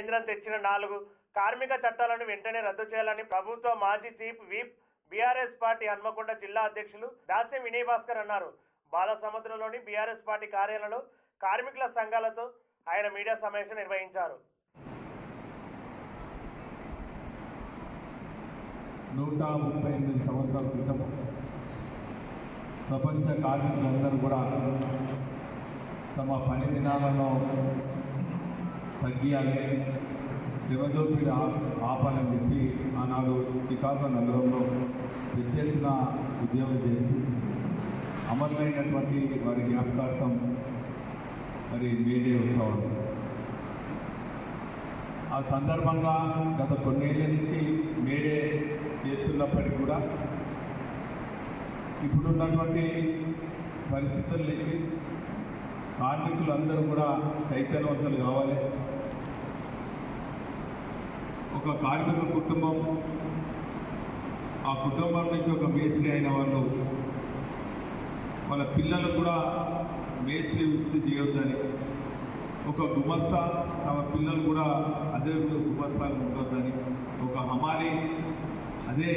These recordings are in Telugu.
కేంద్రం తెచ్చిన నాలుగు కార్మిక చట్టాలను వెంటనే రద్దు చేయాలని ప్రభుత్వ మాజీ chief whip BRS party Hanamkonda జిల్లా అధ్యక్షులు దాస్యం వినయ్ భాస్కర్ అన్నారు. బాలసముద్రంలోని బీఆర్ఎస్ పార్టీ కార్యాలయంలో కార్మికుల సంఘాలతో ఆయన మీడియా సమావేశం నిర్వహించారు. నూట ముప్పై ఎనిమిది సంవత్సరాల క్రితం ప్రపంచ కార్మికులందరూ కూడా తమ పని దినాలను తగ్గియాలి. శ్రమదోపిడి ఆపాలని చెప్పి ఆనాడు చికాగో నగరంలో పెద్ద ఎత్తున ఉద్యోగం చేసి అమరులైనటువంటి వారి జ్ఞాపకార్థం మరి మేడే ఉత్సవాలు ఆ సందర్భంగా గత కొన్నేళ్ళ నుంచి మేడే చేస్తున్నప్పటికీ కూడా ఇప్పుడున్నటువంటి పరిస్థితుల నుంచి కార్మికులు అందరూ కూడా చైతన్యవంతులు కావాలి. ఒక కార్మిక కుటుంబం ఆ కుటుంబం నుంచి ఒక మేస్త్రి అయిన వాళ్ళు వాళ్ళ పిల్లలు కూడా మేస్త్రి వృత్తి చేయొద్దని ఒక గుమస్తా తమ పిల్లలు కూడా అదే గుమస్తాగా ఉండొద్దని ఒక హమాలి అదే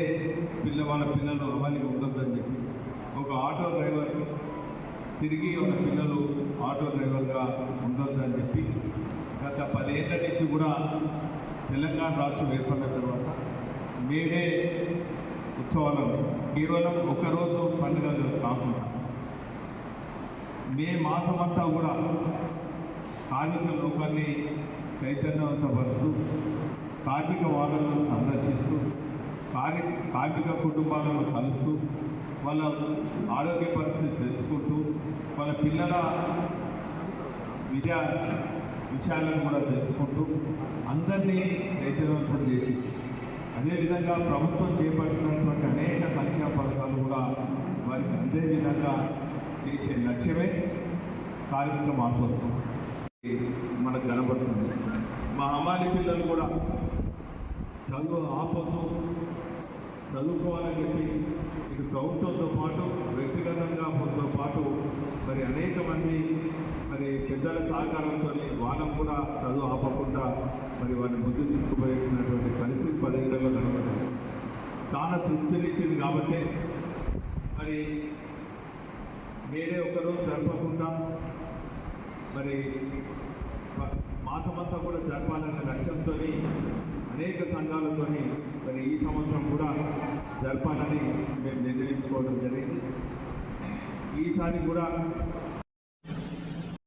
పిల్ల వాళ్ళ పిల్లలు హమాలిగా ఉండొద్దని చెప్పి ఒక ఆటో డ్రైవర్ తిరిగి వాళ్ళ పిల్లలు ఆటో డ్రైవర్గా ఉండొద్దని చెప్పి గత పదేళ్ళ నుంచి కూడా తెలంగాణ రాష్ట్రం ఏర్పడిన తర్వాత మేడే ఉత్సవాలను కేవలం ఒకరోజు పండుగ కాకుండా మే మాసమంతా కూడా కార్మిక లోకాన్ని చైతన్యవంతపరుస్తూ కార్మిక వాళ్ళను సందర్శిస్తూ కార్మిక కుటుంబాలను కలుస్తూ వాళ్ళ ఆరోగ్య పరిస్థితి తెలుసుకుంటూ వాళ్ళ పిల్లల విద్యా విషయాలను కూడా తెలుసుకుంటూ అందరినీ చైతన్యవంతం చేసి అదేవిధంగా ప్రభుత్వం చేపట్టినటువంటి అనేక సంక్షేమ పథకాలు కూడా వారికి అందే విధంగా చేసే లక్ష్యమే కార్మిక మాసోత్సవం మనకు కనబడుతుంది మా అమ్మాయి పిల్లలు కూడా చదువు ఆపొద్దు. చదువుకోవాలని చెప్పి ఇటు ప్రభుత్వంతో పాటు వ్యక్తిగతంగా తో పాటు మరి అనేక మంది మరి పెద్దల సహకారంతో వాళ్ళకు కూడా చదువు ఆపకుండా మరి వారిని ముందుకు తీసుకుపోయినటువంటి పరిస్థితి పదేళ్ళలో కనబడింది. చాలా తృప్తినిచ్చింది కాబట్టి మరి నేడే ఒకరోజు జరపకుండా మరి మాసమంతా కూడా జరపాలనే లక్ష్యంతో అనేక సంఘాలతో మరి ఈ సంవత్సరం కూడా జరపాలని మేము నిర్ణయించుకోవడం జరిగింది. ఈసారి కూడా